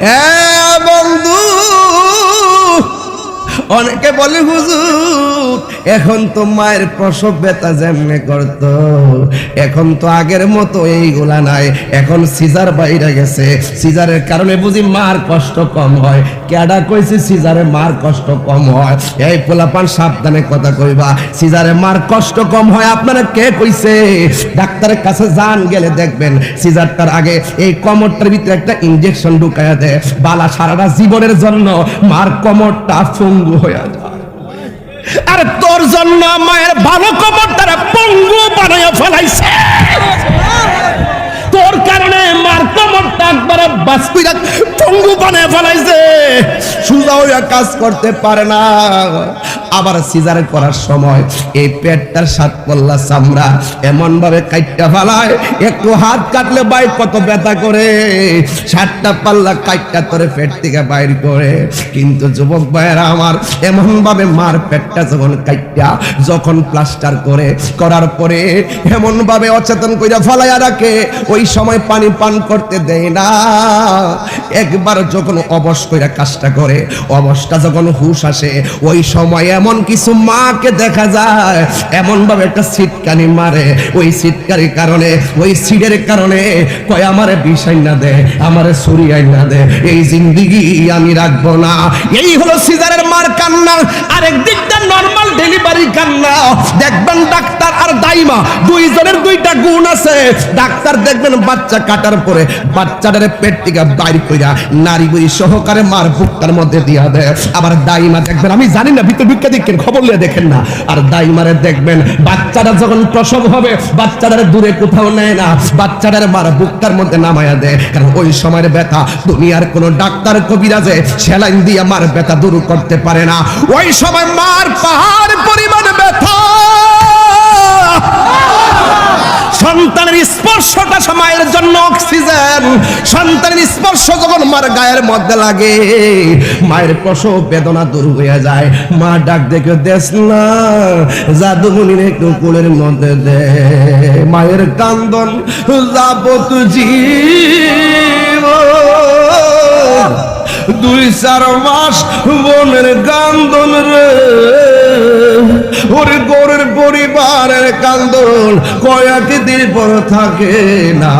এ বন্ধু অনেকে বলে হুজুর এখন তো মায়ের প্রসব ব্যথা যেমনে করত, এখন তো আগের মতো এইগুলা নাই। এখন সিজার বাইরে গেছে। সিজারের কারণে বুঝি মার কষ্ট কম হয়। কেডা কইছে সিজারে মার কষ্ট কম হয়? এই পোলাপান সাবধানে কথা কইবা। সিজারে মার কষ্ট কম হয়, আপনারা কে কইছে? ডাক্তারের কাছে যান গেলে দেখবেন সিজারটার আগে এই কমরটার ভিতরে একটা ইনজেকশন ঢুকায়া দেয়। বালা সারাটা জীবনের জন্য মার কমরটা ফঙ্গু হয়ে যায়। আর তোর জন্য মায়ের ভালো খবর তারা পঙ্গু বানাইয়া ফেলাইছে। তোর কারণে মার কমরটা একবারে বাস্কুইরা পঙ্গু বানায় ফেলাইছে। সুজা কাজ করতে পারে না। আবার সিজার করার সময় এই পেটটার সাত পল্লা চামড়া এমন ভাবে কাইটটা ফেলায়, একটু হাত কাটলে বাই কত ব্যথা করে। সাতটা পাল্লা কাইটটা তোরে পেট থেকে বাইর করে। কিন্তু যুবক ভাইয়েরা আমার এমন ভাবে মার পেটটা যখন কাইটটা, যখন প্লাস্টার করে, করার পরে এমন ভাবে অচেতন কইরা ফলাইয়া রাখে, ওই সময় পানি পান করতে দেয় না। একবার যখন অবশ কইরা কাজটা করে, অবশটা যখন হুশ আসে, ওই সময় এমন কিছু মাকে দেখা যায়, এমন ভাবে একটা সিটকানি মারে। ওই সিটকারির কারণে, ওই সিটের কারণে কয়, আমারে বিষাই না দে, আমারে সুরিয়াই না দে, এই জিন্দিগি আমি রাখব না। এই হলো সিজারের মার কান্না। আরেক দিকটা নর্মাল ডেলিভারি কান্না। দেখবেন ডাক্তার আর দাইমা, দুইজনের দুইটা গুণ আছে। ডাক্তার দেখবেন বাচ্চা কাটার পরে বাচ্চাটার পেট থেকে বাইর কইরা নারী বুড়ি সহকারে মার বুকটার মধ্যে দিয়া দেয়। আবার দাইমা দেখবেন, আমি জানি না ভিতর ভিক্ষা দেখেন, খবর নিয়ে দেখেন না। আর দাইমারে দেখবেন বাচ্চাটা যখন প্রসব হবে বাচ্চাটার দূরে কোথাও নেয় না। বাচ্চাটার মার বুকটার মধ্যে নামায়া দেয়। কারণ ওই সময়ের ব্যথা, দুনিয়ার কোন ডাক্তার কবিরাজে সেলাইন দিয়ে মার ব্যথা দূর করতে পারে না। ওই সময় মার পাহাড় পরিমাণ ব্যথা। সন্তানের স্পর্শটা সময়ের জন্য অক্সিজেন সন্তানের স্পর্শ যখন মার গায়ের মধ্যে লাগে, মায়ের প্রসব বেদনা দূর হয়ে যায়। মা ডাক দেখে, দেশ না জাদুমনির একটু কোলের মধ্যে দে। মায়ের কান্দন যাবত জীব দুই চার মাস বনের কান্দন রে। ওর গোরের পরিবারের কান্দন কয়েক দিন পর থাকে না।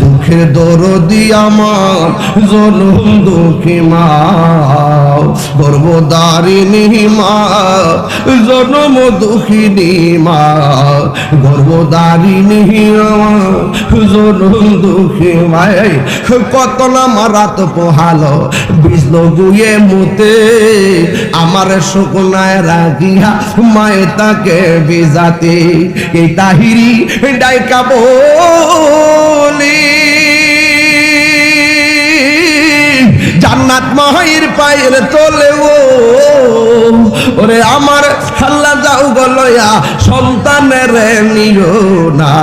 দুঃখের দরদি আমার, জনম দুঃখী মা। গর্ভদারিণী মা, জনম দুঃখিনী মা গর্ভদারিণী আমার জনম দুঃখী মায় কত না মারাত পোহালো, বিষ্ণু গুয়ে মুতে, আমার শুকনায় রাখিয়া মায়ে তাকে বিজাতে, এই তাহিরি ডাইকা বলি। জান্নাত মাহির পায়ের তোলে ওরে আমার হাল্লা যাও গলয়া সন্তানের নিও না।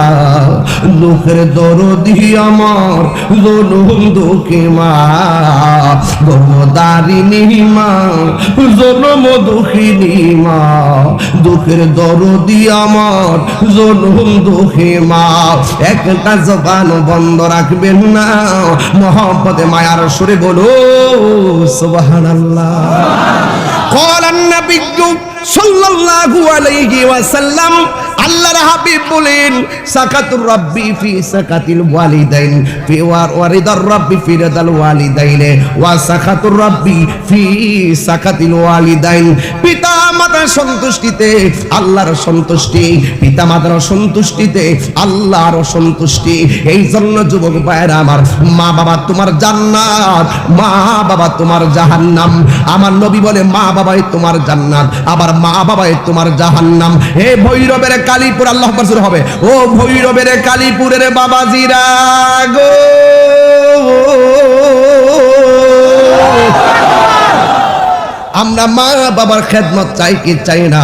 লোকের দরদি আমার, জনম দুঃখী মা। গর্ভদারিণী মা, জনম দুঃখিনী মা। দুঃখের দরদি আমার, জনম দুঃখী মা। একটা জবান বন্ধ রাখবেন না। মহব্বতে মায়ার সুরে বলো, সুবহানাল্লাহ। قال النبي صلى الله عليه وسلم আল্লাহর হাবিব বলেন সাকাতুর রাব্বি ফি সাকাতিল ওয়ালিদাইন ফি ওয়ারিদার রাব্বি ফি রিদাল ওয়ালিদাইন ওয়া সাকাতুর রাব্বি ফি সাকাতিল ওয়ালিদাইন পিতা মাতার সন্তুষ্টিতে, আল্লাহর সন্তুষ্টি পিতা মাতার সন্তুষ্টিতে, আল্লাহর সন্তুষ্টি। এই জন্য যুবক ভাইরা আমার মা বাবা তোমার জান্নাত মা বাবা তোমার জাহান্নাম। আমার নবী বলে মা বাবাই তোমার জান্নাত, আবার মা বাবাই তোমার জাহান্নাম। হে ভৈরবের কালীপুর, আল্লাহ হবে। ও ভৈরবের কালীপুরের বাবাজিরা গো। আমরা মা বাবার খেদমত চাই কি চাই না?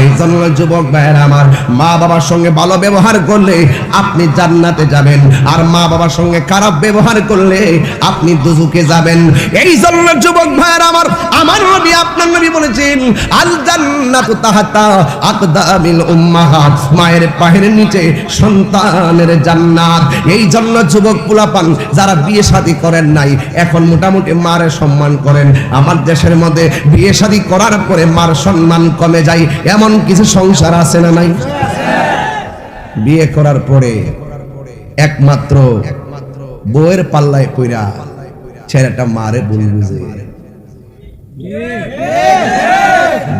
এই জন্য যুবক ভাইয়ের আমার মা বাবার সঙ্গে ভালো ব্যবহার করলে আপনি জান্নাতে যাবেন। আর মা বাবার সঙ্গে খারাপ ব্যবহার করলে আপনি দুজুকে যাবেন। এই জন্য যুবক ভাইয়ের আমার আমার নবী, আপনার নবী বলেছেন, আল জান্নাতু তাহাতা আকদামিল উম্মাহাত মায়ের পায়ের নিচে সন্তানের জান্নাত। এই জন্য যুবক পোলাপান, যারা বিয়ে শাদী করেন নাই, এখন মোটামুটি মারে সম্মান করেন। আমার দেশের মধ্যে বিয়ে শাদী করার পরে মার সম্মান কমে যায়। এমন কিছু সংসার আছে না নাই? বিয়ে করার পরে একমাত্র বউয়ের পাল্লায় কইরা ছেলেটা মারে ভুল বুঝে।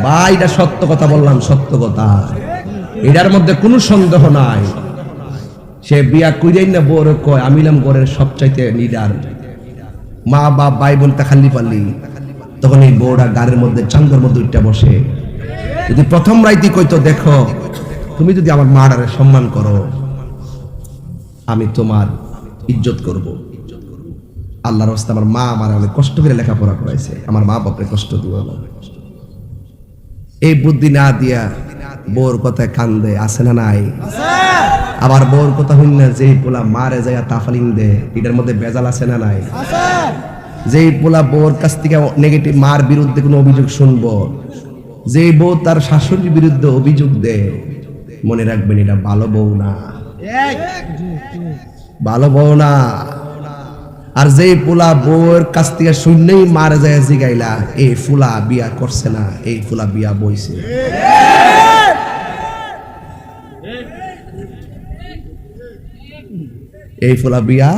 বা এটা সত্য কথা বললাম, সত্য কথা। এটার মধ্যে কোনো সন্দেহ নাই। সে বিয়া কইরাই না বউরে কয় আমিলাম গড়ের সবচাইতে নিডার মা, বাপ, ভাই বোন তা খালি পাল্লি। তখন এই বউরা গাড়ির মধ্যে চান্দর মধ্যে উঠটা বসে। যদি প্রথম রাইতি কইতো, দেখো, তুমি যদি আমার মাডারে সম্মান করো, আমি তোমার ইজ্জত করব। আল্লাহর হস্তে আমার মা আমার অনেক কষ্ট করে লেখাপড়া করাইছে। আমার মা বাপরে কষ্ট না। এই বুদ্ধি না দিয়া বোর কথায় কান্দে, আছে না নাই? আবার বোর কথা হইন না যে পোলা মারে যায় তাফালিং দে, এটার মধ্যে বেজাল আছে না নাই? যেই পোলা বোর কাছ থেকে নেগেটিভ মার বিরুদ্ধে কোনো অভিযোগ শুনব যে বউ তার শাশুড়ির বিরুদ্ধে অভিযোগ দে মনে রাখবেন এটা ভালো বউ না। ভালো বউ না। আর যেই পোলা বউয়ের কাছ থেকে শূন্যই মারা যায় জিগাইলা এই ফুলা বিয়া করছে না এই ফুলা বিয়া বইছে এই ফুলা বিয়া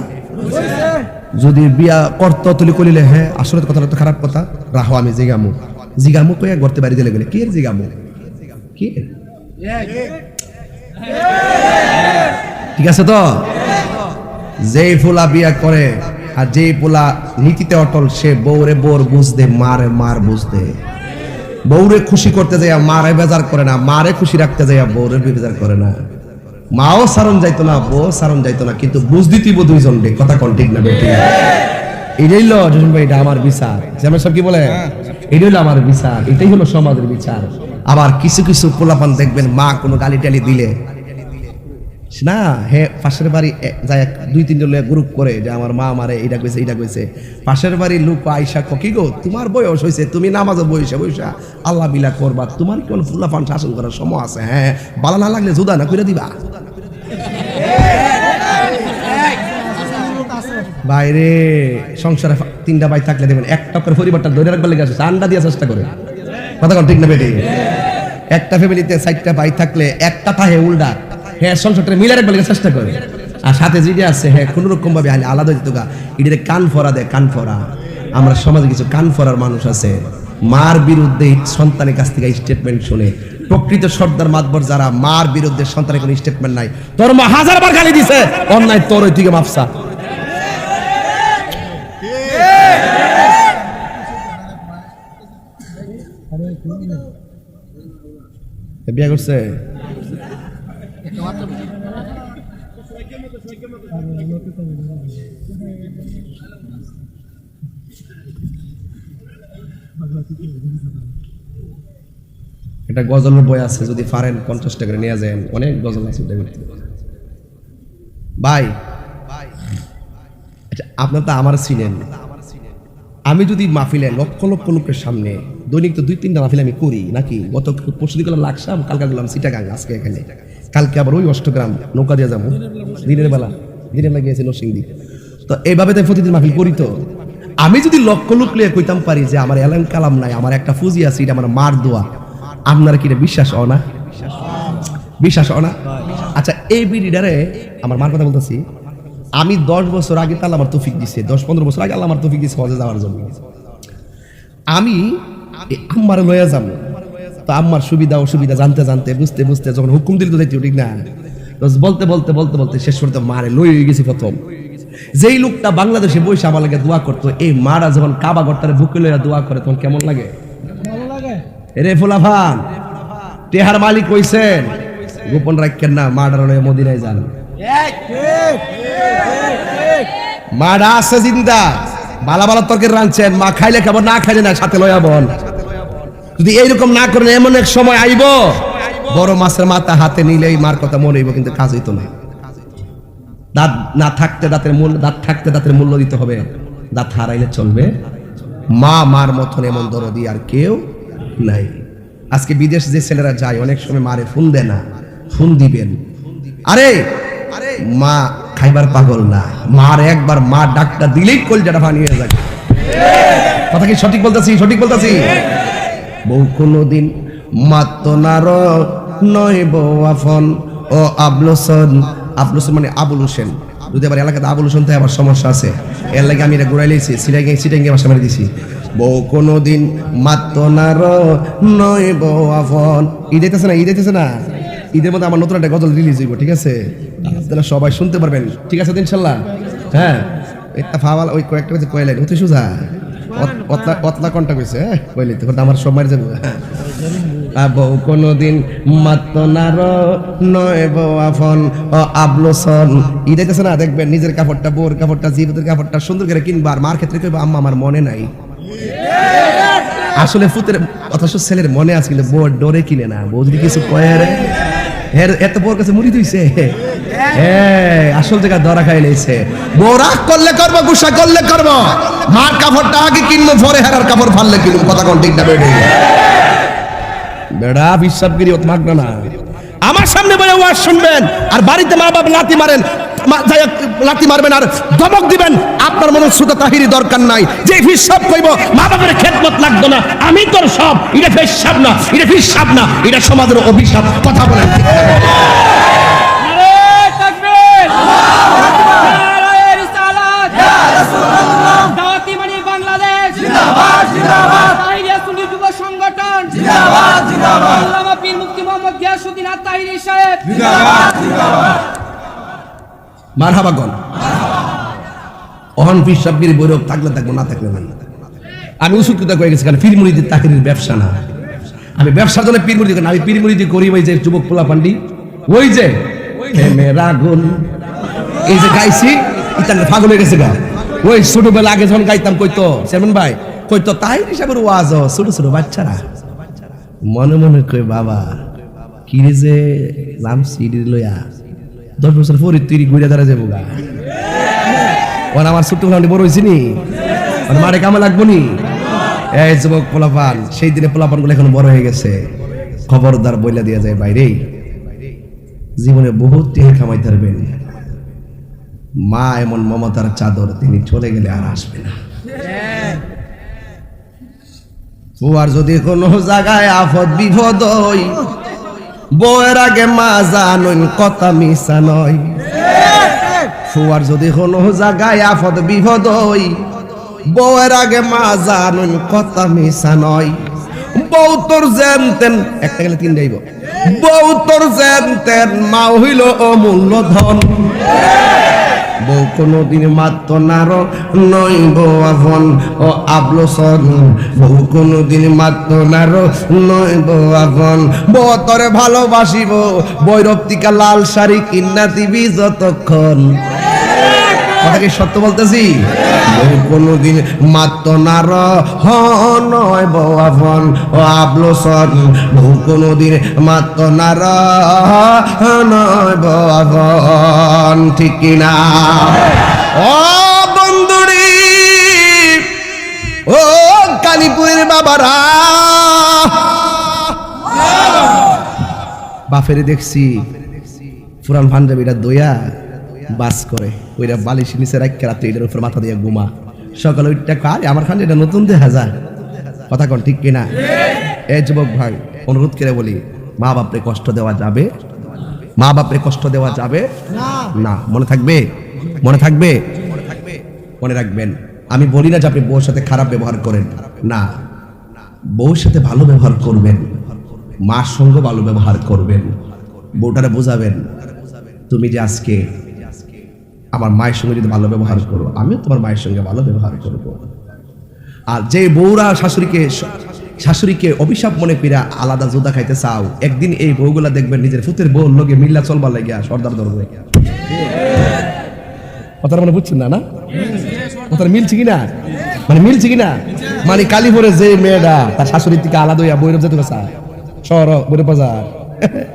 যদি বিয়া করত তুলি কলিলে হ্যাঁ আসলে কথাটা তো খারাপ কথা রাহো আমি জিগামু। জিগামু কয়ে গড়তে বাড়ি দিলে কে জিগামু? ঠিক আছে তো? যেই ফুলা বিয়া করে আর যেই পোলা নীতিতে অটল, সে বউরে বউর বুঝতে, মারে মার বুঝতে। বউরে খুশি করতে যাইয়া মারে বেজার করে না, মারে খুশি রাখতে যাইয়া বউরে বেজার করে না। মাও সারণ যাইতো না, বউ সারণ যাইতো না, কিন্তু বুঝ দিতিব দুইজন কথা কোন ঠিক না এটাই জসিম ভাই, এটা আমার বিচার। সব কি বলে? এটাই হলো আমার বিচার, এটাই হলো সমাজের বিচার। আবার কিছু কিছু পোলাপান দেখবেন, মা কোনো গালি টালি দিলে। না, হে, পাশের বাড়ি যায় দুই, তিনজন লোক গ্রুপ করে যে আমার মা মারে এটা কইছে এটা কইছে। পাশের বাড়ির লোক আইসা কি গো, তোমার বয়স হয়েছে তুমি নামাজে বইসা বইসা, আল্লাহ বিলা করবা, তোমার কোন ফুল্লা ফান শাসন করার সময় আছে হ্যাঁ? বালা না লাগলে জুদা না করে দিবা? বাইরে সংসারে তিনটা ভাই থাকলে দেবেন। একটা করে পরিবারটা ধরে রাখবার লেগে আছে। আন্ডা দিয়ে চেষ্টা করে। কথা কোন ঠিক না বেটি? একটা ফ্যামিলিতে চারটা ভাই থাকলে একটা তাহে উল্টা। হ্যাঁ সংসারটা মিলে রাখবার চেষ্টা করে। আর সাথে যেটা আছে হ্যাঁ কোন রকম ভাবে আলে- আলাদা যেত গা। এটাতে কান ফরা দেয়, কান ফরা। আমরা সমাজে কিছু কান ফরার মানুষ আছে। মার বিরুদ্ধে সন্তানের কাছ থেকে স্টেটমেন্ট শুনে। প্রকৃত সর্দার মাতবর যারা মার বিরুদ্ধে সন্তানের কোনো স্টেটমেন্ট নাই। তোর মা হাজার বার গালি দিছে। অন্যায় তোর ওই থেকে মাপসা বিয়ে করছে? এটা গজলের বই আছে, যদি পারেন পঞ্চাশ টাকা নিয়ে যান। অনেক গজল আছে করতে। ভাই আচ্ছা আপনার তো আমার চিনেন। আমি যদি মাহফিলে লক্ষ লক্ষ লোকের সামনে দৈনিক তো দুই তিনটা মাহফিল আমি করি, নাকি? গত পরশু গেলাম লাকসাম, কালকে গেলাম সিটাগাং, আজকে এখানে। কালকে আবার ওই অষ্টগ্রাম, নৌকা দিয়ে যাব। দিনের বেলা দিনের বেলা গিয়েছে নরসিংদী। তো এইভাবে তো প্রতিদিন মাহফিল করি তো। আমি যদি লক্ষ লোক লিয়ে কইতাম পারি যে আমার এলাম কালাম নাই, আমার একটা ফুজি আছে, এটা আমার মার দোয়া, আপনারা কি এটা বিশ্বাস হয় না? বিশ্বাস হয় না? আচ্ছা এই বিড়িটারে, আমার মার কথা বলতেছি আমি দশ বছর আগে তাহলে আমার তৌফিক দিছে, দশ পনেরো বছর আগে আল্লাহ আমার তৌফিক দিছে হজে যাওয়ার জন্য। আমি আম্মারে লইয়া যাব। তো আম্মার সুবিধা, অসুবিধা জানতে জানতে, বুঝতে বুঝতে যখন হুকুম দিল তো ঠিক না? বলতে বলতে বলতে বলতে শেষ করতে মারে লই হয়ে গেছি প্রথম। যেই লোকটা বাংলাদেশে বসে আমার লাগে দোয়া করতো, এই মারা যখন কাবা গর্তারে বুকে লইয়া দোয়া করে, তখন কেমন লাগে? রে ফুলাফান টেহার মালিক কইছেন গোপন রাখেন না লইয়া মদিনায় যান। মাডা আছে জিন্দা। বালা বালা তরকারি রাঁধছেন। মা খাইলে খাব, না খাইলে না, সাথে লয়া বল যদি এইরকম না করেন, এমন এক সময় আইব। বড় মাছের মাথা হাতে নিলেই মার কথা মনে হইব, কিন্তু কাজ হইতো না। দাঁত না থাকতে দাঁতের মূল্য, দাঁত থাকতে দাঁতের মূল্য দিতে হবে। দাঁত হারাইলে চলবে। মা, মার মতন এমন দরদি আর কেউ নাই। আজকে বিদেশ যে ছেলেরা যায়, অনেক সময় মারে ফোন দেয় না। ফোন দিবেন। আরে মা খাইবার পাগল না। মার একবার মা ডাকটা দিলেই কলজাটা ভানিয়ে যায় কথা কি সঠিক বলতেছি? সঠিক বলতেছি? বউ কোনদিন মাত্ত নার নয় বউ আফন ও আবলোসন আবলোসন মানে আবুল হোসেন। যদি আবার এলাকাতে আবুল হোসেন তাই আবার সমস্যা আছে। এর লাগে আমি এটা ঘুরাই লিয়েছি সিটাই সিটাই গিয়ে বাসা মেরে দিছি। বউ কোনদিন মাত্ত নার নয় বউ আফন ঈদ না, ঈদ আইতেছে না? ঈদের মধ্যে আমার নতুন একটা গজল রিলিজ হইব, ঠিক আছে? সবাই শুনতে পারবেন। ঠিক আছে ইনশাল্লাহ? হ্যাঁ। একটা ফাওয়াল, ওই কয়েকটা কাছে কয়লাই হতে সুজা। অতলা কন্টা কইছে হ্যাঁ কইলি তো আমার সব মারি যাব। আবৌ কোনদিন মাত্ত নার নয় আফন ও আবলোসন ই আইতেছে না? দেখবেন নিজের কাপড়টা বোর কাপড়টা, জীবতের কাপড়টা সুন্দর করে কিনবা, আর মার ক্ষেত্রে কইবা, আম্মা, আমার মনে নাই। আসলে ফুতের অথচ ছেলের মনে আছে, কিন্তু বউ ডরে কিনে না। বউ যদি কিছু কয়ে এত কাছে মুড়ি দিয়েছে আসল জায়গা খাই লেছে করলে করব, গুসা করলে করব। মার কাপড়টা আগে কিনবো, পরে হেরার কাপড় ফাললে কিনবো কথা কোন ঠিক না বেড়ে বেড়া, বিশ্বাসগিরি ওত মাগনা না। আমার সামনে বলে ওয়াজ শুনবেন, আর বাড়িতে মা বাপ লাতি মারেন যাই হোক, মারবেন আর ধমক দিবেন। আপনার মনে সুতা তাহিরি দরকার নাই। যে হিসাব কইব মা বাবার খেদমত লাগতো না। আমি তোর সব এটা ফেসাব না এটা ফিসাব না এটা সমাজের অভিশাপ। কথা বলেন। মানে জিন্দাবাদ জিন্দাবাদ জিন্দাবাদ জিন্দাবাদ। আল্লামা পীর মুফতি মোহাম্মদ গিয়াসউদ্দিন আত-তাহিরি সাহেব। অহন ফির সাব্বির বৈরব থাকলে থাকব, না থাকলে নাই আমি গেছি, কারণ তাহিরির ব্যবসা না। আমি ব্যবসার জন্য না, আমি করি ওই যে যুবক পোলা পান্ডি ওই যে মেরা গুন এই যে গাইছি ফাগল হয়ে গেছে গা। ওই ছোটবেলা আগে যখন গাইতাম কইতো চেয়ারম্যান ভাই কইতো তাই হিসাবের ওয়াজ ছোট ছোট বাচ্চারা। মনে মনে কই, বাবা কি যে নাম সিডি লইয়া দশ বছর পরে তুই ঘুরে দাঁড়া যাব গা। ওর আমার ছোট্ট ফ্যামিলি বড় হয়েছি নি? মারে কামে লাগবো নি? এই যুবক পোলাপান, সেই দিনে পোলাপানগুলো এখন বড় হয়ে গেছে। খবরদার বইলা দিয়া যায় বাইরে। জীবনে বহুত টেহা কামাই ধরবেন মা এমন মমতার চাদর তিনি চলে গেলে আর আসবে না। ও আর যদি কোনো জায়গায় আফদ বিপদ হই বউয়ের আগে মা জানুন কথা মিশা নয়। যদি কোনো জায়গায় আফদ বিপদ হই, বউয়ের আগে মা জানুন কথা মিশা নয়। বউ তোর যেন তেন, একটা গেলে তিন যাইব বউ তোর যেন তেন, মা হইল অমূল্য ধন। বউ কোনদিন মাত্র নার নয় বউ আফন ও আবলোসন বউ কোনদিন মাত্র নার নয় বউ আফন বউ তরে ভালোবাসিব বৈরক্তিকা লাল শাড়ি কিন্না দিবি যতক্ষণ। কথা কি সত্য বলতেছি? কোনদিন মাত্র নার হ নয় আফন ও আবলোসন বউ কোনদিন মাত্র নার হ নয় আফন ঠিক কিনা ও বন্ধুরি, ও কালীপুরের বাবারা। বাফেরে দেখছি পুরান পাঞ্জাবিটা দইয়া বাস করে। ওইটা বালিশ নিচে রাখকে রাত্রে এটার উপর মাথা দিয়ে ঘুমা। সকালে ওইটা কার আমার খান এটা নতুন দেখা যায় কথা কন, ঠিক কিনা? এ যুবক ভাই, অনুরোধ করে বলি, মা বাপরে কষ্ট দেওয়া যাবে? মা বাপরে কষ্ট দেওয়া যাবে? না। মনে থাকবে? মনে থাকবে? মনে রাখবেন। আমি বলি না যে আপনি বউর সাথে খারাপ ব্যবহার করেন। না। বউর সাথে ভালো ব্যবহার করবেন। মার সঙ্গে ভালো ব্যবহার করবেন। বউটারে বোঝাবেন, তুমি যে আজকে আমার মায়ের সঙ্গে যদি ভালো ব্যবহার করো, আমিও তোমার মায়ের সঙ্গে ভালো ব্যবহার করব। আর যে বউরা শাশুড়িকে শাশুড়িকে অভিশাপ মনে কইরা আলাদা জোদা খাইতে চাও, একদিন এই বউগুলা দেখবেন নিজের ফুতের বউর লোকে মিল্লা চলবার লাগিয়া সর্দার ধরবে কথাটা মানে বুঝছেন না না? কথাটা মিলছে কিনা? মানে মিলছে কিনা? মানে কালীপুরে যে মেয়েটা, তার শাশুড়ির থেকে আলাদা হইয়া বৈরব যেতে গেছা শহর বৈরব বাজার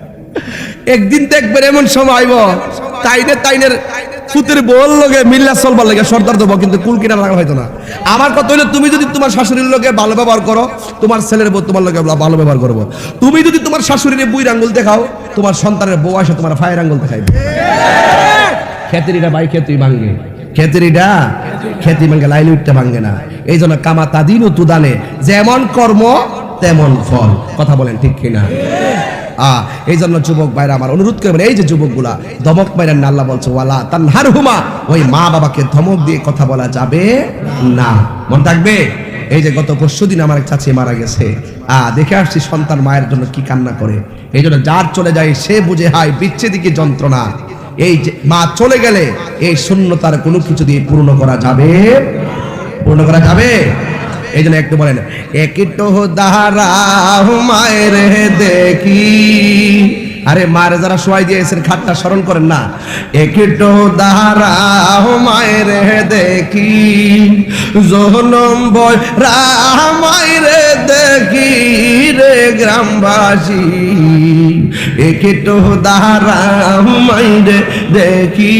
একদিন দেখবেন এমন সময় আইব তাইনে তাইনের ফুতের বল লগে মিল্লা চলবার লাগে সর্দার দেবো কিন্তু কুল কিনা লাগা হয়তো না। আমার কথা হইল, তুমি যদি তোমার শাশুড়ির লগে ভালো ব্যবহার করো, তোমার ছেলের বউ তোমার লগে ভালো ব্যবহার করব। তুমি যদি তোমার শাশুড়ির বুই আঙ্গুল দেখাও, তোমার সন্তানের বউ আসে তোমার ফায়ের আঙ্গুল দেখাইবে। খেতেরিটা বাই খেতুই ভাঙ্গে। খেতেরিটা খেতি ভাঙ্গে, লাইন উঠতে ভাঙ্গে না। এই জন্য কামা তাদিন তুদানে যেমন কর্ম, তেমন ফল। কথা বলেন ঠিক কিনা? আ এই জন্য যুবক ভাইরা আমার অনুরোধ করবেন, এই যে যুবকগুলা, ধমক মাইরেন না আল্লাহ বলছে, ওয়ালা তানহার হুমা ওই মা বাবাকে ধমক দিয়ে কথা বলা যাবে না। মন থাকবে? এই যে গত পরশু দিন আমার এক চাচি মারা গেছে। আ, দেখে আসছি সন্তান মায়ের জন্য কি কান্না করে। এই জন্য যার চলে যায়, সে বুঝে, হায় বিচ্ছেদিকে যন্ত্রণা। এই যে মা চলে গেলে এই শূন্যতার কোনো কিছু দিয়ে পূর্ণ করা যাবে? পূর্ণ করা যাবে? এই জন্য একটু বলেন একটু দাহারা মায়ের দেখি। আরে মায়ের যারা সোয়াই দিয়েছেন খাটটা স্মরণ করেন না। একটু দাহারা মায়ের দেখি। জহনম বয় রামায়ের দেখি গ্রামবাসী একটু দাহারা মায়ের দেখি।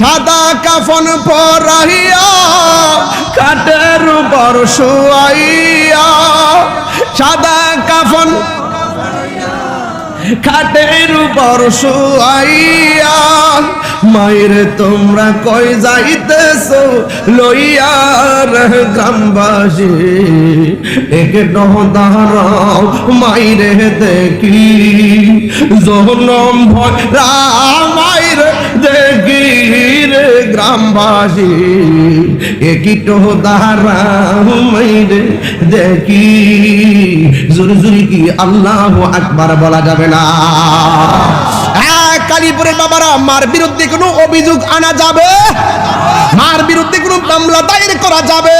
সাদা কাফন পরাইয়া কাটের উপর শুয়াইয়া সাদা কাফন খাটের উপর শুয়াইয়া, মায়ের তোমরা কই যাইতেছ? লইয়ার গ্রামবাসী, একে নহদার মাইরে দেখি। জনম ভয় রামাইর দেখি রে গ্রামবাসী একিট মাইরে দেখি? জোরে জোরে কি আল্লাহ আকবার বলা যাবে না? কালীপুরের বাবারা, মার বিরুদ্ধে কোনো অভিযোগ আনা যাবে? মার বিরুদ্ধে কোনো মামলা দায়ের করা যাবে?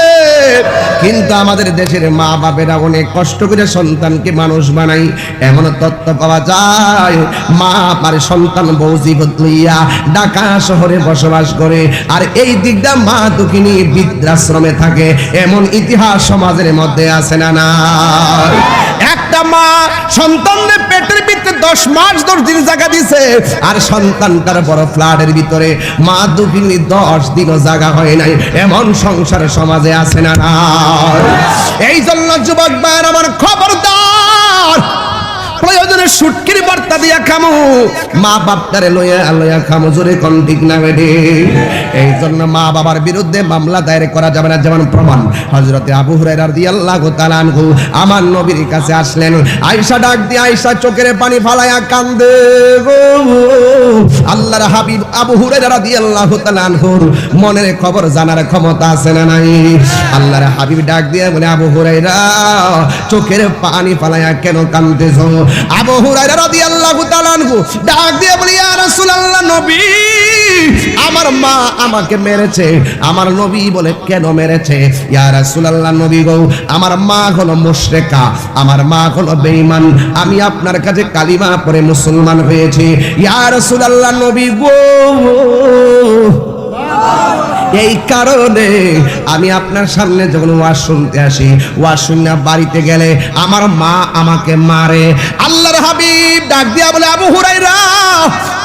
কিন্তু আমাদের দেশের মা বাবেরা অনেক কষ্ট করে সন্তানকে মানুষ বানাই এমন তত্ত্ব পাওয়া যায়, মা পারে সন্তান বৌজিবত লইয়া ঢাকা শহরে বসবাস করে। আর এই দিকটা মা দুঃখিনী বৃদ্ধাশ্রমে থাকে। এমন ইতিহাস সমাজের মধ্যে আছে না না একটা মা সন্তানদের পেটের ভিতরে দশ মাস দশ দিন জায়গা দিছে, আর সন্তান তার বড় ফ্ল্যাটের ভিতরে মা দুগিনী দশ দিনও জায়গা হয় নাই। এমন সংসার সমাজে আছে না এই জন্য যুবক ভাইয়ের আমার খবরদার প্রয়োজনে সুটকির বার্তা দিয়া খামু। মা বাপটারে লইয়া লইয়া খামু, জোরে কোন, ঠিক না বেডে এই জন্য মা বাবার বিরুদ্ধে মামলা দায়ের করা যাবে না, যেমন প্রমাণ। হযরতে আবু হুরায়রা রাদিয়াল্লাহু তাআলা আনহু আমার নবীর কাছে আসলেন, আয়েশা ডাক দিয়ে আয়েশা চোখের পানি ফালায়া কান্দে গো। আল্লাহর হাবিব আবু হুরায়রা রাদিয়াল্লাহু তাআলা আনহুর মনের খবর জানার ক্ষমতা আছে না নাই? আল্লাহর হাবিব ডাক দিয়ে বলে, আবু হুরায়রা, চোখের পানি ফালায়া কেন কান্দতেছো আবু হুরায়রা রাদিয়াল্লাহু ডাক দিয়ে বলি, ইয়া রাসূলুল্লাহ, নবী, আমার মা আমাকে মেরেছে। আমার নবী বলে, কেন মেরেছে? ইয়া রাসূলুল্লাহ, নবী গো, আমার মা হলো মুশরিকা, আমার মা হলো বেঈমান, আমি আপনার কাছে কালিমা পড়ে মুসলমান হয়েছি। ইয়া রাসূলুল্লাহ, নবী গো এই কারণে আমি আপনার সামনে যখন ওয়াজ শুনতে আসি, ওয়াজ শুনে বাড়িতে গেলে আমার মা আমাকে মারে। আল্লাহর হাবিব ডাক দিয়া বলে, আবু হুরাইরা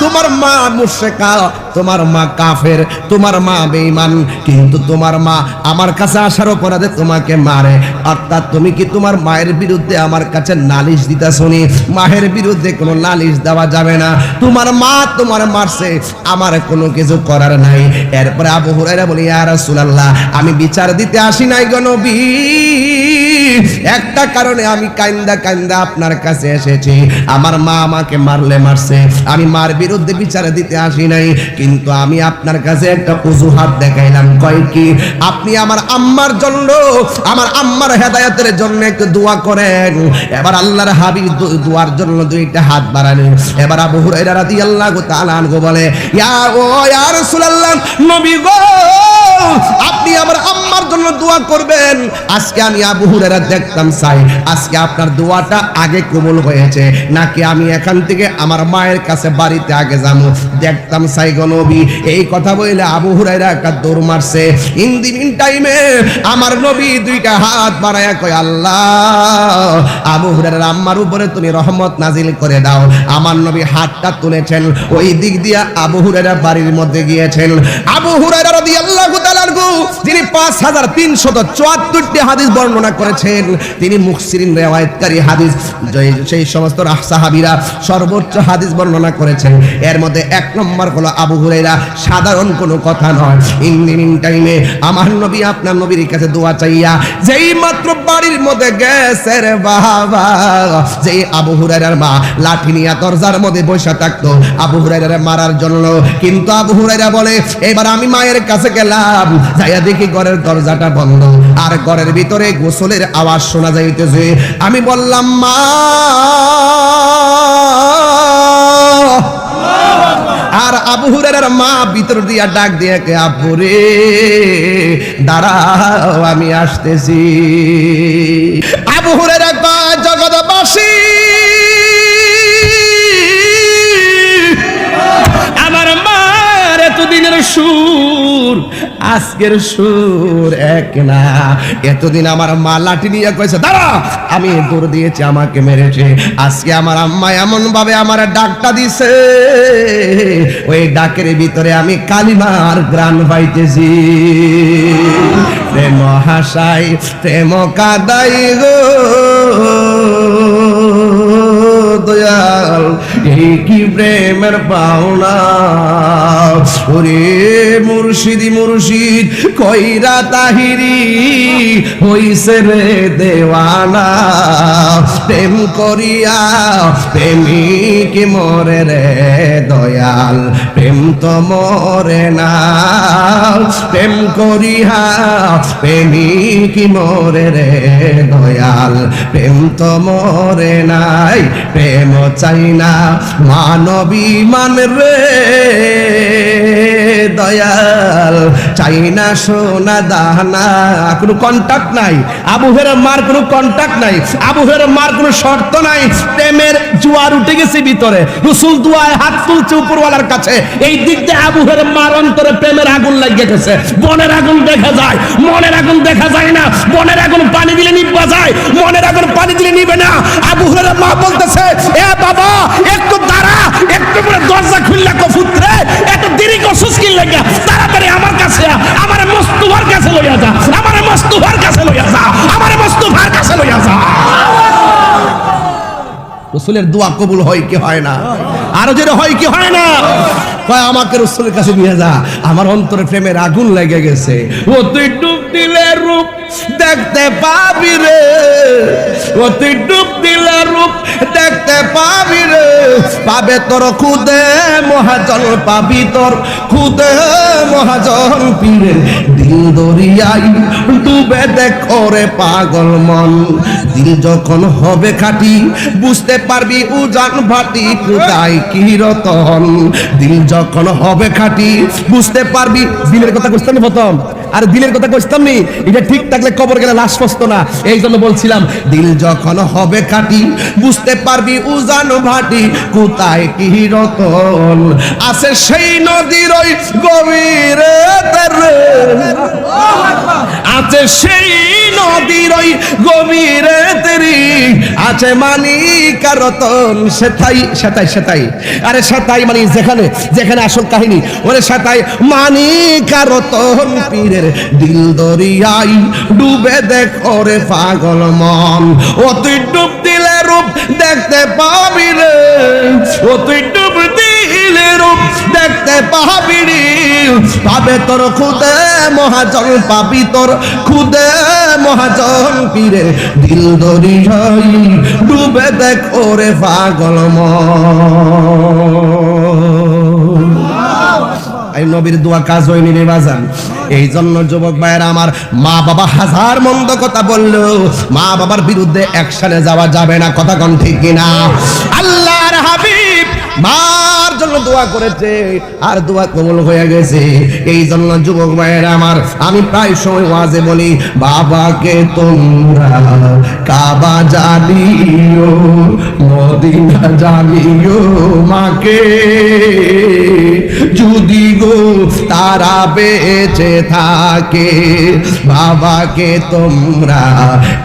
তোমার মা মুশরিকা তোমার মা কাফের, তোমার মা বেঈমান, কিন্তু তোমার মা আমার কাছে আসার অপরাধে তোমাকে মারে। অর্থাৎ তুমি কি তোমার মায়ের বিরুদ্ধে আমার কাছে নালিশ দিতা শুনি মায়ের বিরুদ্ধে কোনো নালিশ দেওয়া যাবে না। তোমার মা তোমার মারছে, আমার কোনো কিছু করার নাই। এরপরে আবু হুরাইরা বলি, ইয়া রাসূলুল্লাহ, আমি বিচার দিতে আসি নাই গো নবী। একটা কারণে আমি কান্দা কান্দা আপনার কাছে এসেছি। আমার মা আমাকে মারলে মারছে। আমি মার বিরুদ্ধে দিতে আসি নাই, কিন্তু আমি আপনার কাছে একটা অজুহাত দেখাইলাম। কয় কি? আপনি আমার আম্মার জন্য, আমার আম্মার হেদায়েতের জন্য একটু দোয়া করেন। এবার আল্লাহর দোয়ার জন্য দুইটা হাত এবার আবু আনহু বলে, ইয়া ও, ইয়া রাসূলুল্লাহ, নবী গো, আপনি আমার আম্মার জন্য দোয়া করবেন। আজকে আমি আবু হুরায়রা দেখতাম চাই আজকে আপনার দোয়াটা আগে কবুল হয়েছে, নাকি আমি এখান থেকে আমার মায়ের কাছে বাড়িতে আগে যাব? দেখতাম চাই গো নবী, এই কথা বলে আবু হুরায়রা একটা দৌড় মারছে। ইন দি মিন টাইমে আমার নবী দুইটা হাত বাড়ায়া কয়, আল্লাহ, আবু হুরায়রার আম্মার উপরে তুমি রহমত নাজিল করে দাও। আমার নবী হাতটা তুলেছেন, ওই দিক দিয়া আবু হুরায়রা বাড়ির মধ্যে গিয়েছেন। আবু হুরায়রা রাদিয়াল্লাহু তাআলা যিনি 5374টি হাদিস বর্ণনা করেছেন তিনি মুখসিরিন রেওয়ায়তকারী হাদিস। সেই সমস্ত সাহাবিরা সর্বোচ্চ হাদিস বর্ণনা করেছেন। এর মধ্যে এক নম্বর হলো আবু হুরাইরা সাধারণ কোনো কথা নয়। ইন টাইমে আমার নবী, আপনার নবীর কাছে দোয়া চাইয়া যেই মাত্র বাড়ির মধ্যে গেছে বাবা। যে আবু হুরাইরার মা লাঠি নিয়ে দরজার মধ্যে বসে থাকতো, আবু হুরাইরার মারার জন্য। কিন্তু আবু হুরাইরা বলে, এবার আমি মায়ের কাছে গেলাম, যাইয়া দেখি ঘরের দরজাটা বন্ধ। আর ঘরের ভিতরে গোসলের আওয়াজ শোনা যাইতেছে। আমি বললাম, মা! আর আবু হুরার মা ভিতর দিয়া ডাক দিয়া কে, আব্বু রে, দাঁড়াও, আমি আসতেছি। আবু হুরায়রা কয়, জগৎবাসী, আমার মার এতদিনের সুর আজকের সুর এক না। এতদিন আমার মা লাঠি নিয়ে কয়েছে দাঁড়া, আমি দৌড় দিয়েছি, আমাকে মেরেছে। আজকে আমার আম্মা এমন ভাবে আমার ডাকটা দিছে, ওই ডাকের ভিতরে আমি কালিমার গ্রান পাইতেছি। প্রেম হাসাই, প্রেম কাদাই গো। দয়াল এই কি প্রেমের পাওনা? ওরে মুর্শিদি মুর্শিদ, কইরা তাহিরি, হইছে রে দেওয়ানা। প্রেম করিয়া প্রেমিক মরে রে দয়াল, প্রেম তো মরে না। প্রেম করিয়া প্রেমিক মরে রে দয়াল, প্রেম তো মরে নাই, প্রেম চাই না। মানবী মান রে। দয়াল, চাই না সোনা দানা। কোনো কন্টাক্ট নাই। আবু হেরের মার কোনো কন্টাক্ট নাই। আবু হেরের মার কোনো শর্ত নাই। প্রেমের জোয়ার উঠে গেছে ভিতরে। রসুল দুয়ায় হাত তুলছে উপরওয়ালার কাছে। এই দিক দিয়ে আবু হেরের মার অন্তরে প্রেমের আগুন লাগিয়ে গেছে। বনের আগুন দেখা যায়। মনের আগুন দেখা যায় না। বনের আগুন পানি দিলে নিবা যায়। মনের আগুন পানি দিলে নিবে না। আবু হেরের মা বলতেছে, এ বাবা, একটু দাঁড়া। একটু করে দরজা খুললা কফুত্রে। এত দেরি করছিস লাগা? তাড়াতাড়ি আমার কাছে আমার মস্তুভার কাছে লইয়া যা, আমার মস্তুভার কাছে লইয়া যা, আমার মস্তুভার কাছে লইয়া যা। রসুলের দোয়া কবুল হয় কি হয় না? আরও যেটা হয় কি হয় না? কয়, আমাকে রসুলের কাছে নিয়ে যা, আমার অন্তরে প্রেমের আগুন লেগে গেছে। ও তুই ডুব দিলে রূপ দেখতে পাবি রে। তুই ডুব দিলে রূপ দেখতে পাবি রে। পাবে তোর খুদে মহাজন পাবি তোর খুদে মহাজন পীরে দিল দরিয়াই। ডুবে দেখো পাগল মন। দিল যখন হবে খাটি, বুঝতে পারবি উজান ভাটি কোথায় কি রতন। দিল যখন হবে খাটি, বুঝতে পারবি, দিলের কথা বুঝতাম না প্রথম। আর দিলের কথা কইতাম নি এটা ঠিক থাকলে কবর গেলে লাশ ফসতো না এই জন্য বলছিলাম দিল যখন হবে কাটি বুঝতে পারবি উজান ভাটি কোথায় কি রতন আছে সেই নদীর ওই গভীরে আছে সেই নদীর ওই গভীরে আছে মানিক কারতন রতন সেটাই সেটাই সেটাই আরে সেটাই মানে যেখানে যেখানে আসল কাহিনী। ওরে সেটাই মানিক কারতন রতন পীরের দিল দরিয়াই ডুবে দেখ ওরে পাগল মন। ও তুই ডুব দিলে রূপ দেখতে পাবি রে, ও তুই ডুব দিলে দেখতে পাবি পাবে তোর খুদে মহাজন, পাবি তোর খুদে মহাজন পীরে। দিল দরিয়াই ডুবে দেখ ওরে পাগল এই নবীর দোয়া কাজ হয়নি রে বাজান। এই জন্য যুবক ভাইয়েরা, আমার মা বাবা হাজার মন্দ কথা বলল মা বাবার বিরুদ্ধে একসাথে যাওয়া যাবে না, কথা কোন ঠিক কিনা? আল্লাহর হাবিব জন্য দোয়া করেছে, আর দোয়া কবল হয়ে গেছে। এই জন্য যুবক ভাইয়ের আমার, আমি প্রায় সময় ওয়াজে বলি, বাবাকে তোমরা কাবা জানিও, মদিনা জানিও মাকে। যদি গো তারা বেঁচে থাকে, বাবাকে তোমরা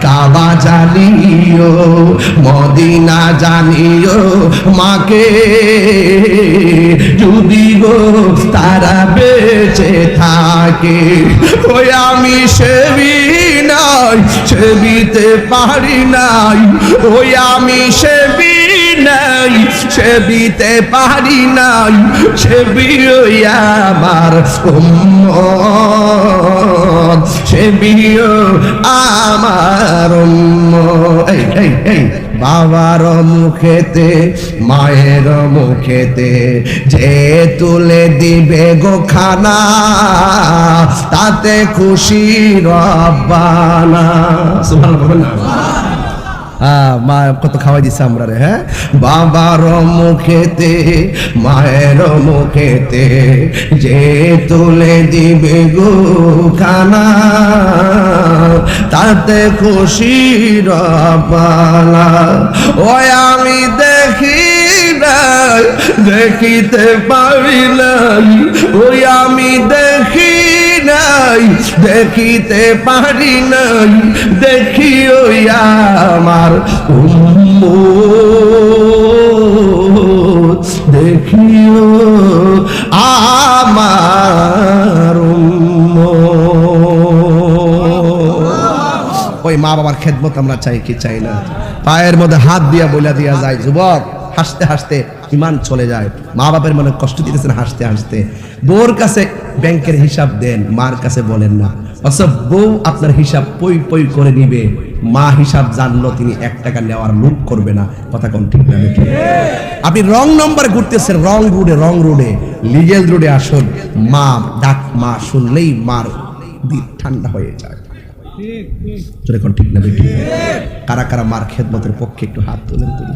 কাবা জানিও, মদিনা জানিও মাকে। যদি গো তারা বেঁচে থাকে ওই আমি সেবি নাই, সেবিতে পারি নাই ওই আমি সেবি নাই, সেবিতে পারি নাই, সেবি ওই আমার সেবিও আমার। এই এই এই বাবার মুখেতে মায়ের মুখেতে যে তুলে দিবে গো খানা তাতে খুশি রব্বানা সুবহানাল্লাহ মা, কত খাওয়াই দিচ্ছে আমরা রে হ্যাঁ? বাবার মুখেতে, মায়ের মুখেতে যে তুলে দিবে গো খানা, তাতে খুশি রবালা ওই আমি দেখি দেখিতে পারি নাই, ওই আমি দেখি নাই, দেখিতে পারি নাই দেখি ওই আমার দেখিও আমার ওই মা বাবার খেদমত আমরা চাই কি চাই না? পায়ের মধ্যে হাত দিয়া বইলা দিয়া যায়, যুবক। হাসতে হাসতে ইমান চলে যায়। মা বাপের মনে কষ্ট দিতেছেন হাসতে হাসতে। বউর কাছে ব্যাংকের হিসাব দেন, মার কাছে বলেন না। অথচ বউ আপনার হিসাব পই পই করে নিবে। মা হিসাব জানলো, তিনি এক টাকা নেওয়ার লোভ করবে না। কথা কোন ঠিক না আপনি রং নম্বরে ঘুরতেছেন, রং রোডে রং রোডে। লিগেল রোডে আসুন, মা, ডাক মা শুনলেই মার ঠান্ডা হয়ে যায়। ঠিক না কারা কারা মার খেদমতের পক্ষে একটু হাত তোলেন তুলি